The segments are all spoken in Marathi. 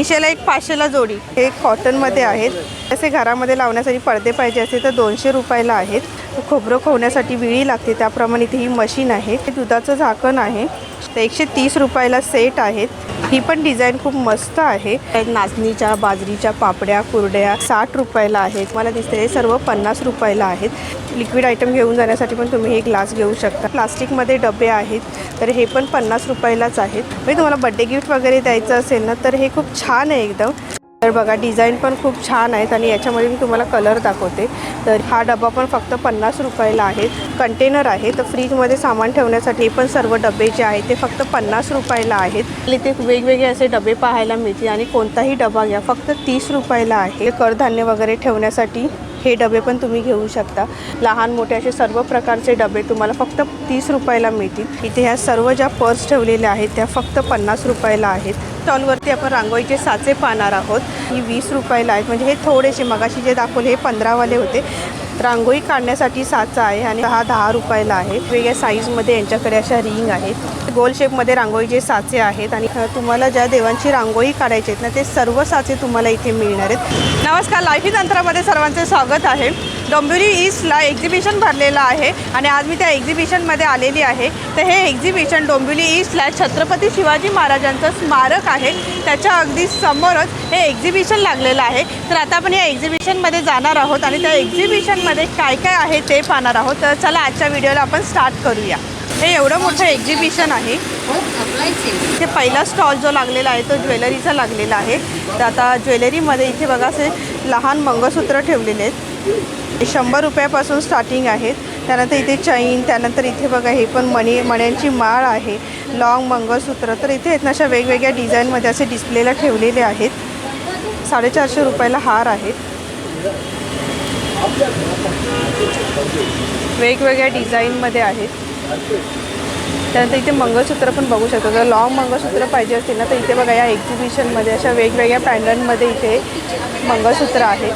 तीनशेला एक पाचशेला जोडी हे कॉटनमध्ये आहेत. असे घरामध्ये लावण्यासाठी पडदे पाहिजे असेल तर दोनशे रुपयाला आहेत. खोबरं खोवण्यासाठी विळी लागते त्याप्रमाणे इथे ही मशीन आहे. ते दुधाचं झाकण आहे. तर एकशे तीस रुपयाला सेट आहेत. ही पण डिझाईन खूप मस्त आहे. नाचणीच्या बाजरीच्या पापड्या कुरड्या साठ रुपयाला आहेत. मला दिसते हे सर्व पन्नास रुपयाला आहेत. लिक्विड आयटम घेऊन जाण्यासाठी पण तुम्ही हे ग्लास घेऊ शकता. प्लास्टिकमध्ये डबे आहेत तर हे पण पन्नास रुपयालाच आहेत. म्हणजे तुम्हाला बड्डे गिफ्ट वगैरे द्यायचं असेल ना तर हे खूप छान आहे एकदम. तर बघा डिझाईन पण खूप छान आहेत आणि याच्यामध्ये मी तुम्हाला कलर दाखवते. तर हा डबा पण फक्त पन्नास रुपयाला आहे. कंटेनर आहे. तर फ्रीजमध्ये सामान ठेवण्यासाठी पण सर्व डबे जे आहेत ते फक्त पन्नास रुपयाला आहेत. इथे वेगवेगळे असे डबे पाहायला मिळतील आणि कोणताही डबा घ्या. फक्त तीस रुपयाला आहे. कडधान्य वगैरे ठेवण्यासाठी. हे डबे पण तुम्ही घेऊ शकता. लहान मोठे असे सर्व प्रकारचे डबे तुम्हाला फक्त तीस रुपयाला मिळतील. इथे ह्या सर्व ज्या पर्स ठेवलेल्या आहेत त्या फक्त पन्नास रुपयाला आहेत. स्टॉलवरती आपण रांगोळीचे साचे पाहणार आहोत. ही वीस रुपयाला आहेत. म्हणजे हे थोडेसे मगाशी जे दाखवले हे पंधरावाले होते. रांगोळी काढण्यासाठी साचा आहे आणि हा दहा रुपयाला आहे. वेगळ्या साईजमध्ये यांच्याकडे अशा रिंग आहेत. गोल शेपमध्ये रांगोळीचे साचे आहेत आणि तुम्हाला ज्या देवांची रांगोळी काढायची आहेत ना ते सर्व साचे तुम्हाला इथे मिळणार आहेत. नमस्कार लाईफी तंत्रामध्ये सर्वांचे स्वागत आहे. डोंबिवली ईस्टला एक्झिबिशन भरलेलं आहे आणि आज मी त्या एक्झिबिशनमध्ये आलेली आहे. तर हे एक्झिबिशन डोंबिवली ईस्टला छत्रपती शिवाजी महाराजांचं स्मारक आहे. त्याच्या अगदी समोरच हे एक्झिबिशन लागलेलं आहे. तर आता आपण या एक्झिबिशनमध्ये जाणार आहोत आणि त्या एक्झिबिशनमध्ये काय काय आहे ते पाहणार आहोत. तर चला आजच्या व्हिडिओला आपण स्टार्ट करूया. हे एवढं मोठं एक्झिबिशन आहे. इथे पहिला स्टॉल जो लागलेला आहे तो ज्वेलरीचा लागलेला आहे. तर आता ज्वेलरीमध्ये इथे बघा असे लहान मंगळसूत्र ठेवलेले आहेत. शंभर रुपयापासून स्टार्टिंग आहेत. त्यानंतर इथे चैन त्यानंतर इथे बघा हे पण मणी मण्यांची माळ आहे. लॉंग मंगळसूत्र तर इथे आहेत ना अशा वेगवेगळ्या डिझाईनमध्ये असे डिस्प्लेला ठेवलेले आहेत. साडेचारशे रुपयाला हार आहेत. वेगवेगळ्या डिझाईनमध्ये आहेत. त्यानंतर इथे मंगळसूत्र पण बघू शकतो. जर लॉंग मंगळसूत्र पाहिजे असतील ना तर इथे बघा या एक्झिबिशनमध्ये अशा वेगवेगळ्या पॅन्डनमध्ये इथे मंगळसूत्र आहेत.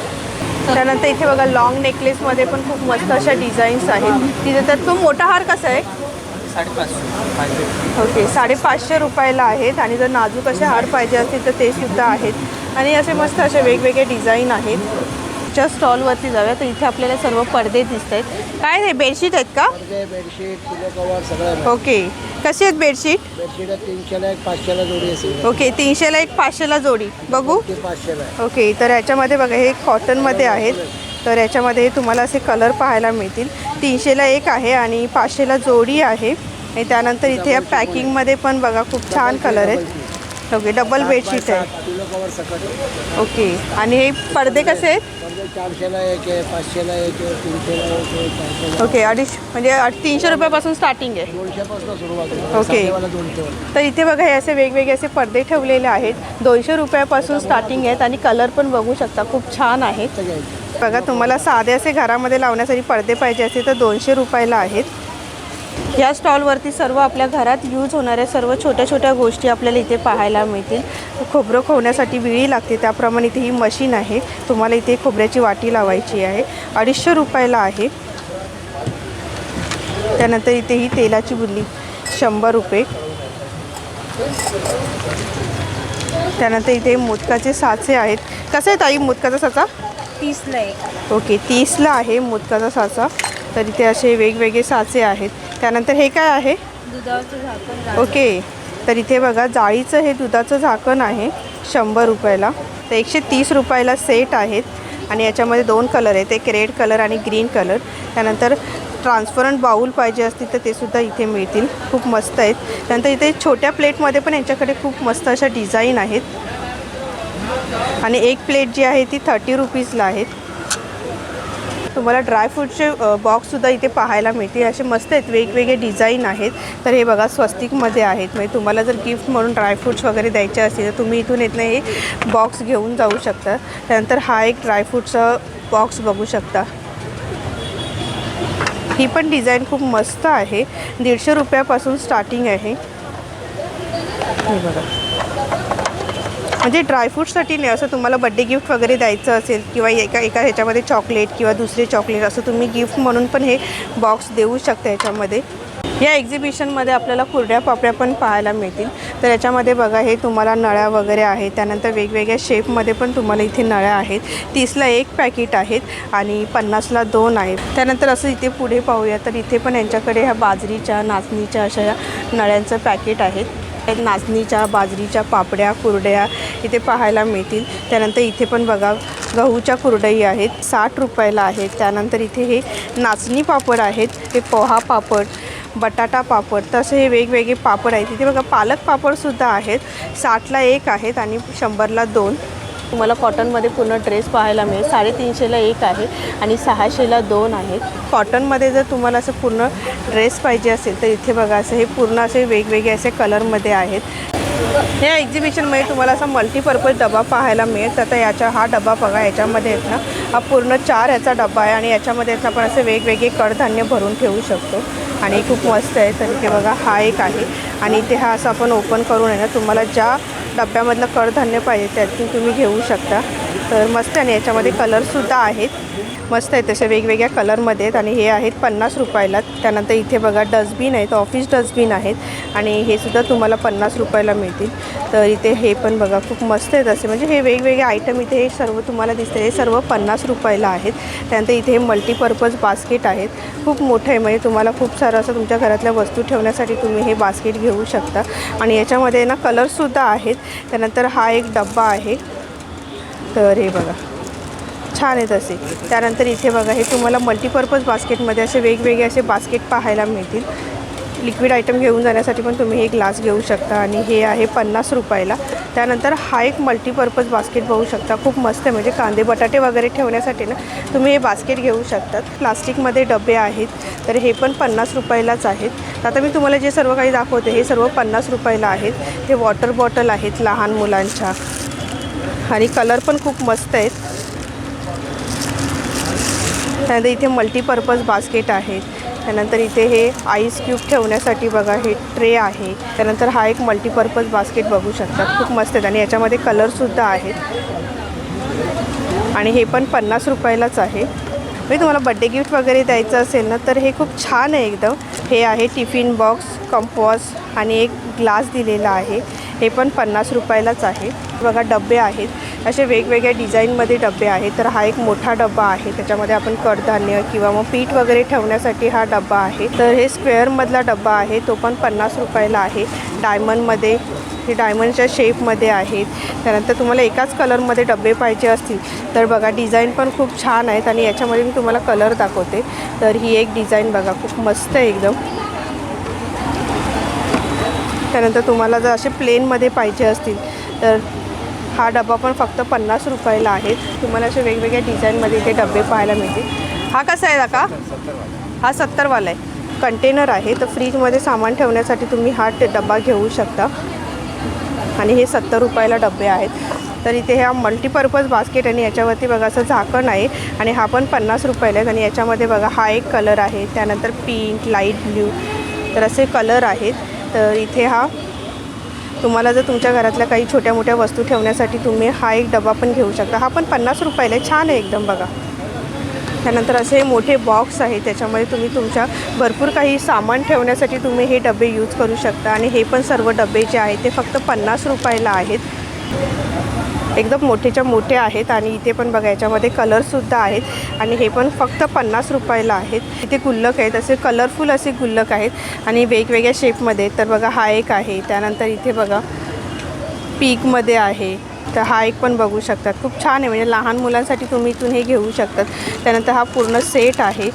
त्यानंतर इथे बघा लॉंग नेकलेसमध्ये पण खूप मस्त अशा डिझाईन्स आहेत. तिथे तर तो मोठा हार कसा आहे? ओके साडेपाचशे रुपयाला आहेत आणि जर नाजूक असे हार पाहिजे असतील तर ते सुद्धा आहेत. आणि असे मस्त असे वेगवेगळे डिझाईन आहेत. च्या स्टॉलवरती जाऊया. तर इथे आपल्याला सर्व पडदे दिसत आहेत काय हे बेडशीट आहेत का? पडदे बेडशीट पिलो कवर सगळं ओके. कशी आहेत बेडशीट? बेडशीट तीनशेला एक पाचशेला जोडी असेल ओके तीनशेला एक पाचशेला जोडी. बघू. ते पाचशेला आहे. ओके तर याच्यामध्ये बघा हे कॉटनमध्ये आहेत. तर याच्यामध्ये तुम्हाला असे कलर पाहायला मिळतील. तीनशेला एक आहे आणि पाचशेला जोडी आहे. आणि त्यानंतर इथे या पॅकिंगमध्ये पण बघा खूप छान कलर आहेत. ओके डबल बेडशीट आहे. पिलो कवर सकट ओके आणि हे पडदे कसे आहेत? पडदे चारशेला एक आहे पाचशेला एक आहे तीनशेला एक आहे चारशेला ओके अडीच म्हणजे अड- तीनशे रुपयापासून स्टार्टिंग आहे. दोनशेपासून सुरुवात आहे. ओके. तर इथे बघा हे असे वेगवेगळे असे पडदे ठेवलेले आहेत. दोनशे रुपयापासून स्टार्टिंग आहेत आणि कलर पण बघू शकता खूप छान आहेत. बघा तुम्हाला साधे असे घरामध्ये लावण्यासाठी पडदे पाहिजे असतील तर दोनशे रुपयाला आहेत. या स्टॉलवरती सर्व आपल्या घरात यूज होणाऱ्या सर्व छोट्या छोट्या गोष्टी आपल्याला इथे पाहायला मिळतील. खोबरं खोवण्यासाठी विळी लागते त्याप्रमाणे इथे ही मशीन आहे. तुम्हाला इथे खोबऱ्याची वाटी लावायची आहे. अडीचशे रुपयाला आहे. त्यानंतर इथे ही तेलाची बुल्ली शंभर रुपये. त्यानंतर इथे मोदकाचे साचे आहेत. कसे आहेत आई मोदकाचा साचा? तीसला एक. ओके तीसला आहे मोदकाचा साचा. तर इथे असे वेगवेगळे साचे आहेत. त्यानंतर हे काय आहे? दुधाचं झाकण ओके. तर इथे बघा जाळीचं हे दुधाचं झाकण आहे शंभर रुपयाला. तर एकशे तीस रुपयाला सेट आहेत. आणि याच्यामध्ये दोन कलर आहेत. एक रेड कलर आणि ग्रीन कलर. त्यानंतर ट्रान्सपरंट बाऊल पाहिजे असतील तर ते सुद्धा इथे मिळतील. खूप मस्त आहेत. त्यानंतर इथे छोट्या प्लेटमध्ये पण यांच्याकडे खूप मस्त अशा डिझाईन आहेत. आणि एक प्लेट जी आहे ती थर्टी रुपीजला आहेत तुम्हाला ड्रायफ्रूटचे बॉक्ससुद्धा इथे पाहायला मिळतील. असे मस्त आहेत वेगवेगळे डिझाईन आहेत. तर हे बघा स्वस्तिकमध्ये आहेत. म्हणजे तुम्हाला जर गिफ्ट म्हणून ड्रायफ्रूट्स वगैरे द्यायचे असतील तर तुम्ही इथून येत हे बॉक्स घेऊन जाऊ शकता. त्यानंतर हा एक ड्रायफ्रूटचा बॉक्स बघू शकता. ही पण डिझाईन खूप मस्त आहे. दीडशे रुपयापासून स्टार्टिंग आहे. हे बघा. म्हणजे ड्रायफ्रूटसाठी नाही असं तुम्हाला बड्डे गिफ्ट वगैरे द्यायचं असेल किंवा एका एका ह्याच्यामध्ये चॉकलेट किंवा दुसरे चॉकलेट असं तुम्ही गिफ्ट म्हणून पण हे बॉक्स देऊ शकता ह्याच्यामध्ये या एक्झिबिशनमध्ये आपल्याला कुरड्या पापड्या पण पाहायला मिळतील. तर याच्यामध्ये बघा हे तुम्हाला नळ्या वगैरे आहेत. त्यानंतर वेगवेगळ्या शेपमध्ये पण तुम्हाला इथे नळ्या आहेत. तीसला एक पॅकेट आहेत आणि पन्नासला दोन आहेत. त्यानंतर असं इथे पुढे पाहूया. तर इथे पण यांच्याकडे ह्या बाजरीच्या नाचणीच्या अशा नळ्यांचं पॅकेट आहेत. नाचणीच्या बाजरीच्या पापड्या कुरड्या इथे पाहायला मिळतील. त्यानंतर इथे पण बघा गहूच्या कुरडई आहेत. साठ रुपयाला आहेत. त्यानंतर इथे हे नाचणी पापड आहेत. हे पोहा पापड बटाटा पापड तसे हे वेगवेगळे पापड आहेत. इथे बघा पालक पापडसुद्धा आहेत. साठला एक आहेत आणि शंभरला दोन. तुम्हाला कॉटनमध्ये पूर्ण ड्रेस पाहायला मिळेल. साडेतीनशेला एक आहे आणि सहाशेला दोन आहेत. कॉटनमध्ये जर तुम्हाला असं पूर्ण ड्रेस पाहिजे असेल तर इथे बघा असं हे पूर्ण असे वेगवेगळे असे कलरमध्ये आहेत. या एक्झिबिशनमध्ये तुम्हाला असा मल्टीपर्पज डबा पाहायला मिळेल. तर आता हा डबा बघा याच्यामध्ये आहेत ना हा पूर्ण चार याचा डबा आहे आणि याच्यामध्ये आहेत ना आपण असे वेगवेगळे कडधान्य भरून ठेवू शकतो. आणि खूप मस्त आहे. तर इथे बघा हा एक आहे. आणि इथे हा असं आपण ओपन करून आहे ना तुम्हाला ज्या डब्यामधलं कडधान्य पाहिजे त्यातून तुम्ही घेऊ शकता. तर मस्त आहे आणि याच्यामध्ये कलरसुद्धा आहेत. मस्त आहेत तसे वेगवेगळ्या कलरमध्ये आहेत आणि हे आहेत पन्नास रुपयाला. त्यानंतर इथे बघा डस्टबिन आहेत ऑफिस डस्टबिन आहेत आणि हे सुद्धा तुम्हाला पन्नास रुपयाला मिळतील. तर इथे हे पण बघा खूप मस्त आहेत असे. म्हणजे हे वेगवेगळे आयटम इथे हे सर्व तुम्हाला दिसते हे सर्व पन्नास रुपयाला आहेत. त्यानंतर इथे हे मल्टीपर्पज बास्केट आहेत. खूप मोठं आहे. म्हणजे तुम्हाला खूप सारं असं तुमच्या घरातल्या वस्तू ठेवण्यासाठी तुम्ही हे बास्केट घेऊ शकता. आणि याच्यामध्ये ना कलरसुद्धा आहेत. त्यानंतर हा एक डब्बा आहे. तर हे बघा. छान आहेत असे. त्यानंतर इथे बघा हे तुम्हाला मल्टीपर्पज बास्केटमध्ये असे वेगवेगळे असे बास्केट पाहायला मिळतील. लिक्विड आयटम घेऊन जाण्यासाठी पण तुम्ही हे ग्लास घेऊ शकता आणि हे आहे पन्नास रुपयाला. त्यानंतर हा एक मल्टीपर्पज बास्केट बघू शकता. खूप मस्त आहे. म्हणजे कांदे बटाटे वगैरे ठेवण्यासाठी ना तुम्ही हे बास्केट घेऊ शकतात. प्लास्टिकमध्ये डबे आहेत. तर हे पण पन्नास रुपयालाच आहेत. आता मी तुम्हाला जे सर्व काही दाखवते हे सर्व पन्नास रुपयाला आहेत. हे वॉटर बॉटल आहेत लहान मुलांच्या. आणि कलर पण खूप मस्त आहेत. त्यानंतर इथे मल्टीपर्पज बास्केट आहेत त्यानंतर इथे हे आईस क्यूब ठेवण्यासाठी बघा हे ट्रे आहे. त्यानंतर हा एक मल्टीपर्पज बास्केट बघू शकतात खूप मस्त आहेत आणि याच्यामध्ये कलरसुद्धा आहेत. आणि हे पण पन्नास रुपयालाच आहे. म्हणजे तुम्हाला बड्डे गिफ्ट वगैरे द्यायचं असेल ना तर हे खूप छान आहे एकदम. हे आहे टिफिन बॉक्स कंपॉस आणि एक ग्लास दिलेला आहे. हे पण पन्नास रुपयालाच आहे. बघा डबे आहेत. असे वेगवेगळ्या डिझाईनमध्ये डबे आहेत. तर हा एक मोठा डबा आहे. त्याच्यामध्ये आपण कडधान्य किंवा मग पीठ वगैरे ठेवण्यासाठी हा डबा आहे. तर हे स्क्वेअरमधला डबा आहे. तो पण पन्नास रुपयाला आहे. डायमंडमध्ये हे डायमंडच्या शेपमध्ये आहेत. त्यानंतर तुम्हाला एकाच कलरमध्ये डबे पाहिजे असतील तर बघा डिझाईन पण खूप छान आहेत. आणि याच्यामध्ये मी तुम्हाला कलर दाखवते. तर ही एक डिझाईन बघा खूप मस्त आहे एकदम. त्यानंतर तुम्हाला जर असे प्लेनमध्ये पाहिजे असतील तर हा डबा पण फक्त पन्नास रुपयाला आहे. तुम्हाला असे वेगवेगळ्या डिझाईनमध्ये इथे डबे पाहायला मिळतील. हा कसा आहे का हा सत्तरवाला आहे. कंटेनर आहे. तर फ्रीजमध्ये सामान ठेवण्यासाठी तुम्ही हा टे- डबा घेऊ शकता. आणि हे सत्तर रुपयाला डबे आहेत. तर इथे ह्या मल्टीपर्पज बास्केट आणि याच्यावरती बघा असं झाकण आहे. आणि हा पण पन्नास रुपयाला आहेत आणि याच्यामध्ये बघा हा एक कलर आहे. त्यानंतर पिंक लाइट ब्ल्यू तर असे कलर आहेत. तर इथे हा. तुम्हाला जर तुमच्या घरातल्या काही छोट्या मोठ्या वस्तू ठेवण्यासाठी तुम्ही हा एक डबा पण घेऊ शकता. हा पण पन्नास रुपयाला छान आहे एकदम बघा. त्यानंतर असे मोठे बॉक्स आहे त्याच्यामध्ये तुम्ही तुमच्या भरपूर काही सामान ठेवण्यासाठी तुम्ही हे डबे यूज करू शकता. आणि हे पण सर्व डबे जे आहेत ते फक्त पन्नास रुपयाला आहेत. एकदम मोठेच्या मोठे आहेत आणि इथे पण बघा याच्यामध्ये कलरसुद्धा आहेत. आणि हे पण फक्त पन्नास रुपयाला आहेत. इथे गुल्लक आहेत असे कलरफुल असे गुल्लक आहेत आणि वेगवेगळ्या शेपमध्ये तर बघा हा एक आहे. त्यानंतर इथे बघा पीकमध्ये आहे. तर हा एक पण बघू शकतात. खूप छान आहे. म्हणजे लहान मुलांसाठी तुम्ही इथून हे घेऊ शकतात. त्यानंतर हा पूर्ण सेट आहे.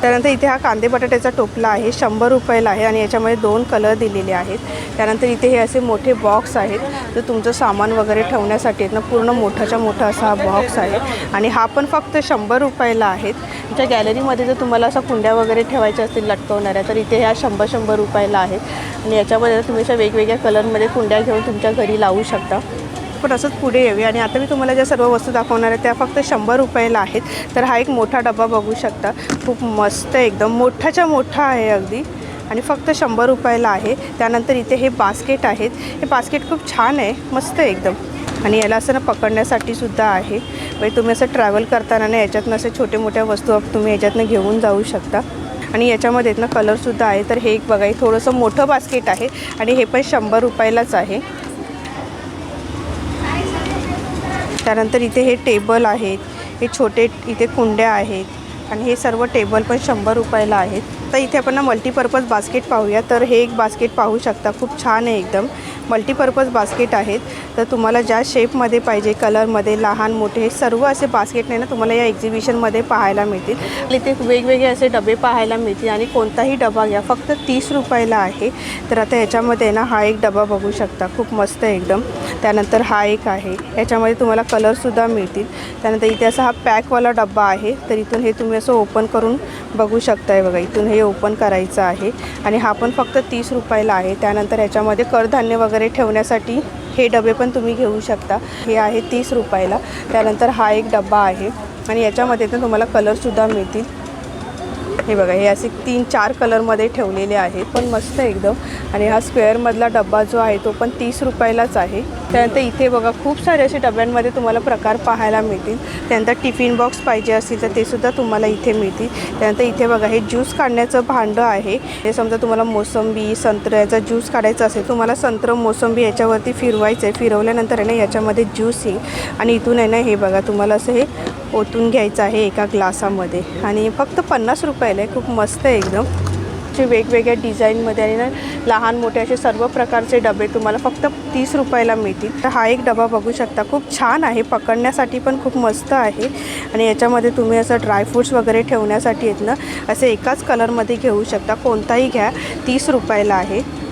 त्यानंतर इथे हा कांदे बटाट्याचा टोपला आहे शंभर रुपयाला आहे आणि याच्यामध्ये दोन कलर दिलेले आहेत. त्यानंतर इथे हे असे मोठे बॉक्स आहेत. तर तुमचं सामान वगैरे ठेवण्यासाठी आहेत ना पूर्ण मोठाच्या मोठा असा हा बॉक्स आहे. आणि हा पण फक्त शंभर रुपयाला आहेत तुमच्या गॅलरीमध्ये जर तुम्हाला असा कुंड्या वगैरे ठेवायच्या असतील लटकवणाऱ्या तर इथे ह्या शंभर शंभर रुपयाला आहेत. आणि याच्यामध्ये तुम्ही अशा वेगवेगळ्या कलरमध्ये कुंड्या घेऊन तुमच्या घरी लावू शकता. पण असंच पुढे येऊया. आणि आता मी तुम्हाला ज्या सर्व वस्तू दाखवणार आहे त्या फक्त शंभर रुपयाला आहेत. तर हा एक मोठा डबा बघू शकता. खूप मस्त आहे एकदम. मोठाच्या मोठा आहे अगदी. आणि फक्त शंभर रुपयाला आहे. त्यानंतर इथे हे बास्केट आहेत. हे बास्केट खूप छान आहे. मस्त आहे एकदम. आणि याला असं ना पकडण्यासाठी सुद्धा आहे. म्हणजे तुम्ही असं ट्रॅव्हल करताना ना याच्यातनं असे छोटे मोठ्या वस्तू तुम्ही याच्यातनं घेऊन जाऊ शकता. आणि याच्यामध्ये ना कलरसुद्धा आहे. तर हे एक बघा हे थोडंसं मोठं बास्केट आहे. आणि हे पण शंभर रुपयालाच आहे. त्यानंतर इथे हे टेबल आहेत हे छोटे इथे कुंड्या आहेत आणि हे सर्व टेबल पण शंभर रुपयाला आहेत. तर इथे आपण ना मल्टीपर्पज बास्केट पाहूया. तर हे एक बास्केट पाहू शकता. खूप छान आहे एकदम. मल्टीपर्पज बास्केट आहेत. तर तुम्हाला ज्या शेपमध्ये पाहिजे कलरमध्ये लहान मोठे हे सर्व असे बास्केट नाही ना तुम्हाला या एक्झिबिशनमध्ये पाहायला मिळतील. आणि इथे वेगवेगळे असे डबे पाहायला मिळतील आणि कोणताही डबा घ्या फक्त तीस रुपयाला आहे. तर आता ह्याच्यामध्ये ना हा एक डबा बघू शकता. खूप मस्त आहे एकदम. त्यानंतर हा एक आहे. याच्यामध्ये तुम्हाला कलरसुद्धा मिळतील. त्यानंतर इथे असा हा पॅकवाला डब्बा आहे. तर इथून हे तुम्ही असं ओपन करून बघू शकताय बघा. इथून हे ओपन करायचं आहे. आणि हा पण फक्त तीस रुपयाला आहे. त्यानंतर याच्यामध्ये कडधान्य वगैरे वगैरे ठेवण्यासाठी हे डबे पण तुम्ही घेऊ शकता. हे आहे तीस रुपयाला. त्यानंतर हा एक डब्बा आहे. आणि याच्यामध्ये तर तुम्हाला कलरसुद्धा मिळतील. हे बघा हे असे तीन चार कलरमध्ये ठेवलेले आहेत पण मस्त एकदम. आणि हा स्क्वेअरमधला डब्बा जो आहे तो पण तीस रुपयालाच आहे. त्यानंतर इथे बघा खूप सारे असे डब्यांमध्ये तुम्हाला प्रकार पाहायला मिळतील. त्यानंतर टिफिन बॉक्स पाहिजे असतील तर ते सुद्धा तुम्हाला इथे मिळतील. त्यानंतर इथे बघा हे ज्यूस काढण्याचं भांडं आहे. हे समजा तुम्हाला मोसंबी संत्र याचा ज्यूस काढायचा असेल तुम्हाला संत्र मोसंबी याच्यावरती फिरवायचं आहे फिरवल्यानंतर आहे ना याच्यामध्ये ज्यूस येईल. आणि इथून आहे ना हे बघा तुम्हाला असं हे ओतून घ्यायचं आहे एका ग्लासामध्ये. आणि फक्त पन्नास रुपयाला आहे. खूप मस्त आहे एकदम. जे वेगवेगळ्या डिझाईनमध्ये आणि ना लहान मोठे असे सर्व प्रकारचे डबे तुम्हाला फक्त तीस रुपयाला मिळतील. तर हा एक डबा बघू शकता. खूप छान आहे. पकडण्यासाठी पण खूप मस्त आहे. आणि याच्यामध्ये तुम्ही असं ड्रायफ्रूट्स वगैरे ठेवण्यासाठी आहेत ना असे एकाच कलरमध्ये घेऊ शकता. कोणताही घ्या. तीस रुपयाला आहे.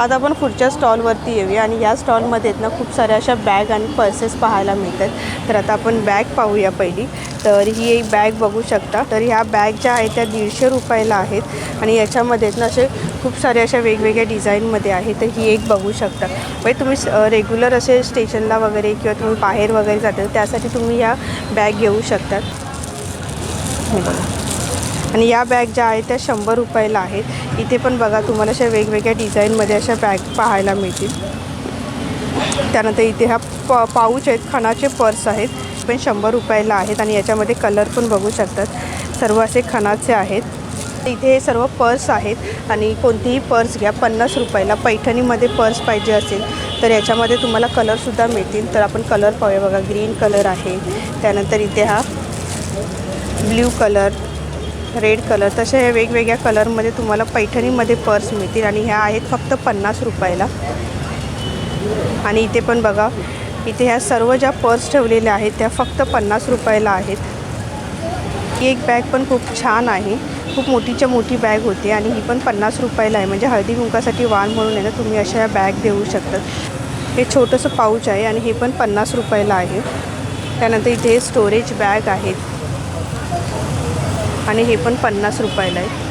आता आपण पुढच्या स्टॉलवरती येऊया आणि या स्टॉलमध्ये आहेत ना खूप साऱ्या अशा बॅग आणि पर्सेस पाहायला मिळतात. तर आता आपण बॅग पाहूया पहिली. तर ही एक बॅग बघू शकता. तर ह्या बॅग ज्या आहेत त्या दीडशे रुपयाला आहेत आणि याच्यामध्ये आहेत ना असे खूप सारे अशा वेगवेगळ्या डिझाईनमध्ये आहे. तर ही एक बघू शकता. म्हणजे तुम्ही रेग्युलर असे स्टेशनला वगैरे किंवा तुम्ही बाहेर वगैरे जाता त्यासाठी तुम्ही ह्या बॅग घेऊ शकतात बघा. आणि या बॅग ज्या आहेत त्या शंभर रुपयाला आहेत. इथे पण बघा तुम्हाला अशा वेगवेगळ्या डिझाईनमध्ये अशा बॅग पाहायला मिळतील. त्यानंतर इथे ह्या प पाऊच आहेत खणाचे पर्स आहेत पण शंभर रुपयाला आहेत आणि याच्यामध्ये कलर पण बघू शकतात. सर्व असे खणाचे आहेत. इथे हे सर्व पर्स आहेत आणि कोणतीही पर्स घ्या पन्नास रुपयाला. पैठणीमध्ये पर्स पाहिजे असेल तर याच्यामध्ये तुम्हाला कलरसुद्धा मिळतील. तर आपण कलर पाहूया बघा ग्रीन कलर आहे. त्यानंतर इथे हा ब्ल्यू कलर. रेड कलर तशा ह्या वेगवेगळ्या कलरमध्ये तुम्हाला पैठणीमध्ये पर्स मिळतील आणि ह्या आहेत फक्त पन्नास रुपयाला. आणि इथे पण बघा इथे ह्या सर्व ज्या पर्स ठेवलेल्या आहेत त्या फक्त पन्नास रुपयाला आहेत. ही एक बॅग पण खूप छान आहे. खूप मोठीच्या मोठी बॅग होती आणि ही पण पन्नास रुपयाला आहे. म्हणजे हळदी कुंकासाठी वाण म्हणून आहे ना तुम्ही अशा या बॅग देऊ शकतात. हे छोटंसं पाऊच आहे आणि हे पण पन्नास रुपयाला आहे. त्यानंतर इथे स्टोरेज बॅग आहेत. आणि हे पण पन्नास रुपयाला आहे.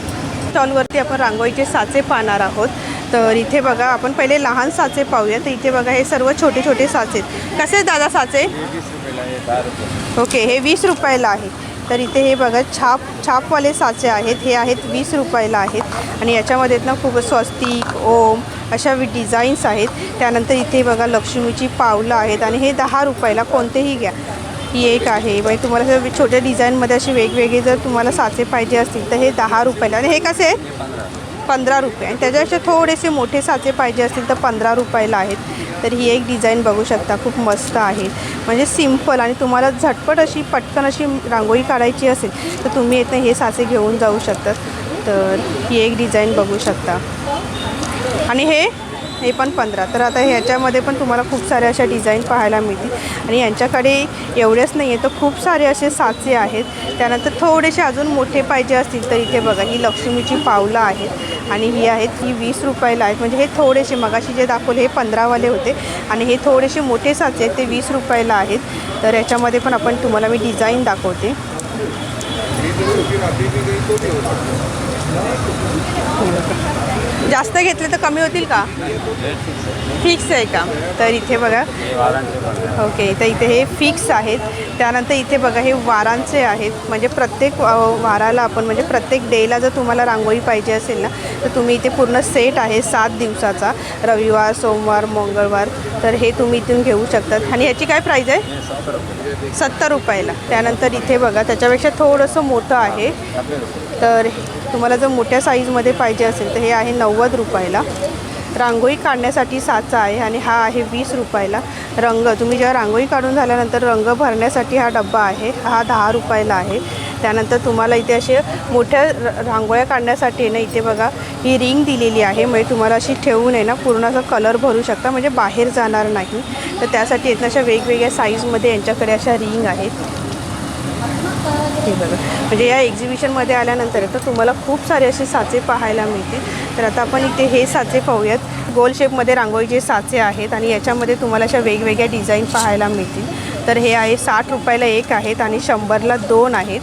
स्टॉलवरती आपण रांगोळीचे साचे पाहणार आहोत. तर इथे बघा आपण पहिले लहान साचे पाहूया तर इथे बघा हे सर्व छोटे छोटे साचे आहेत. कसे दादा साचे? ओके हे वीस रुपयाला आहे. तर इथे हे बघा छाप छापवाले साचे आहेत. हे आहेत वीस रुपयाला आहेत. आणि याच्यामध्ये ना खूप स्वस्तिक ओम अशा वि डिझाईन्स आहेत. त्यानंतर इथे बघा लक्ष्मीची पावलं आहेत. आणि हे दहा रुपयाला कोणतेही घ्या. ही एक आहे. म्हणजे तुम्हाला जर छोट्या डिझाईनमध्ये असे वेगवेगळे जर तुम्हाला साचे पाहिजे असतील तर हे दहा रुपयाला. आणि हे कसे आहेत? पंधरा रुपये. आणि त्याच्यापेक्षा थोडेसे मोठे साचे पाहिजे असतील तर पंधरा रुपयाला आहेत. तर ही एक डिझाईन बघू शकता. खूप मस्त आहे. म्हणजे सिंपल आणि तुम्हाला झटपट अशी पटकन अशी रांगोळी काढायची असेल तर तुम्ही येतं हे साचे घेऊन जाऊ शकतात तर ही एक डिझाईन बघू शकता. आणि हे हे पण पंधरा. तर आता ह्याच्यामध्ये पण तुम्हाला खूप साऱ्या अशा डिझाईन पाहायला मिळतील. आणि यांच्याकडे एवढेच नाही आहे तर खूप सारे असे साचे आहेत. त्यानंतर थोडेसे अजून मोठे पाहिजे असतील तर इथे बघा ही लक्ष्मीची पावलं आहेत. आणि ही आहेत ही वीस रुपयाला आहेत. म्हणजे हे थोडेसे मगाशी जे दाखवले हे पंधरावाले होते. आणि हे थोडेसे मोठे साचे आहेत ते वीस रुपयाला आहेत. तर याच्यामध्ये पण आपण तुम्हाला मी डिझाईन दाखवते. जास्त घेतले तर कमी होतील का? फिक्स आहे का? तर इथे बघा. ओके तर इथे हे फिक्स आहेत. त्यानंतर इथे बघा हे वारांचे आहेत. म्हणजे प्रत्येक वाराला आपण म्हणजे प्रत्येक डेला जर तुम्हाला रांगोळी पाहिजे असेल ना तर तुम्ही इथे पूर्ण सेट आहे सात दिवसाचा. रविवार सोमवार मंगळवार. तर हे तुम्ही इथून घेऊ शकतात. आणि ह्याची काय प्राईज आहे? सत्तर रुपयाला. त्यानंतर इथे बघा त्याच्यापेक्षा थोडंसं मोठं आहे. तर तुम्हाला जर मोठ्या साईजमध्ये पाहिजे असेल तर हे आहे नव्वद रुपयाला. रांगोळी काढण्यासाठी साचा आहे आणि हा आहे वीस रुपयाला. रंग तुम्ही जेव्हा रांगोळी काढून झाल्यानंतर रंग भरण्यासाठी हा डब्बा आहे हा दहा रुपयाला आहे. त्यानंतर तुम्हाला इथे असे मोठ्या र- रांगोळ्या काढण्यासाठी आहे ना इथे बघा ही रिंग दिलेली आहे. म्हणजे तुम्हाला अशी ठेवून आहे ना पूर्ण असा कलर भरू शकता म्हणजे बाहेर जाणार नाही. तर त्यासाठी आहेत अशा वेगवेगळ्या साईजमध्ये यांच्याकडे अशा रिंग आहेत. हे बघा. म्हणजे या एक्झिबिशनमध्ये आल्यानंतर तर तुम्हाला खूप सारे असे साचे पाहायला मिळतील. तर आता आपण इथे हे साचे पाहूयात. गोल शेपमध्ये रांगोळीचे साचे आहेत आणि याच्यामध्ये तुम्हाला अशा वेगवेगळ्या डिझाईन पाहायला मिळतील. तर हे आहे साठ रुपयाला एक आहेत आणि शंभरला दोन आहेत.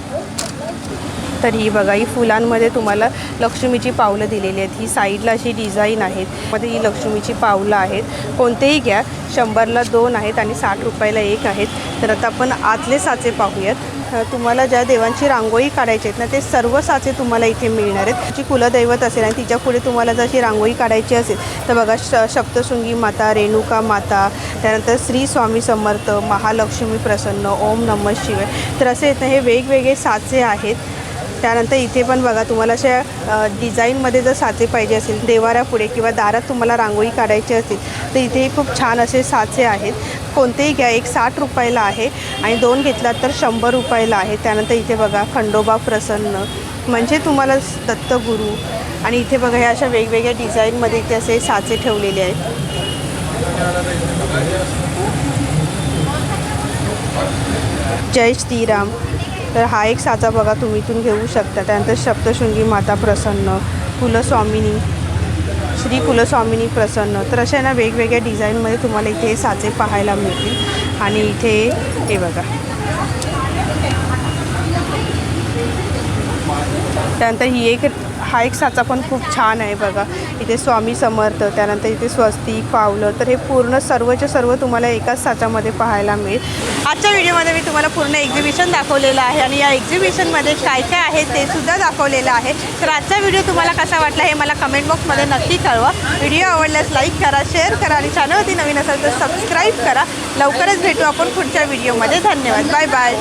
तर ही बघा ही फुलांमध्ये तुम्हाला लक्ष्मीची पावलं दिलेली आहेत. ही साईडला अशी डिझाईन आहेत. मध्ये ही लक्ष्मीची पावलं आहेत. कोणतेही घ्या शंभरला दोन आहेत आणि साठ रुपयाला एक आहेत. तर आता आपण आतले साचे पाहूयात. तुम्हाला ज्या देवांची रांगोळी काढायची आहेत ना ते सर्व साचे तुम्हाला इथे मिळणार आहेत. जी कुलदैवत असेल आणि तिच्या पुढे तुम्हाला जशी रांगोळी काढायची असेल तर बघा श सप्तशृंगी माता रेणुका माता त्यानंतर श्री स्वामी समर्थ महालक्ष्मी प्रसन्न ओम नमः शिवाय. तर असे आहेत ना हे वेगवेगळे साचे आहेत. त्यानंतर इथे पण बघा तुम्हाला अशा डिझाईनमध्ये जर साचे पाहिजे असेल देवाऱ्यापुढे किंवा दारात तुम्हाला रांगोळी काढायची असेल तर इथेही खूप छान असे साचे आहेत. कोणतेही घ्या एक साठ रुपयाला आहे आणि दोन घेतलात तर शंभर रुपयाला आहे. त्यानंतर इथे बघा खंडोबा प्रसन्न म्हणजे तुम्हाला दत्तगुरू. आणि इथे बघा ह्या अशा वेगवेगळ्या डिझाईनमध्ये इथे असे साचे ठेवलेले आहेत. जय श्रीराम. तर हा एक साचा बघा तुम्ही इथून घेऊ शकता. त्यानंतर सप्तशृंगी माता प्रसन्न कुलस्वामिनी श्री कुलस्वामिनी प्रसन्न. तर अशा ना वेगवेगळ्या डिझाईनमध्ये तुम्हाला इथे हे साचे पाहायला मिळतील. आणि इथे हे बघा. त्यानंतर ही एक हा एक साचा पण खूप छान आहे बघा. इथे स्वामी समर्थ त्यानंतर इथे स्वस्तिक पावलं तर हे पूर्ण सर्वच्या सर्व तुम्हाला एकाच साचामध्ये पाहायला मिळेल. आजच्या व्हिडिओमध्ये मी तुम्हाला पूर्ण एक्झिबिशन दाखवलेलं आहे आणि या एक्झिबिशनमध्ये काय काय आहे ते सुद्धा दाखवलेलं आहे. तर आजचा व्हिडिओ तुम्हाला कसा वाटला हे मला कमेंट बॉक्समध्ये नक्की कळवा. व्हिडिओ आवडल्यास लाईक करा शेअर करा आणि चॅनलवरती नवीन असेल तर सबस्क्राईब करा. लवकरच भेटू आपण पुढच्या व्हिडिओमध्ये. धन्यवाद. Bye bye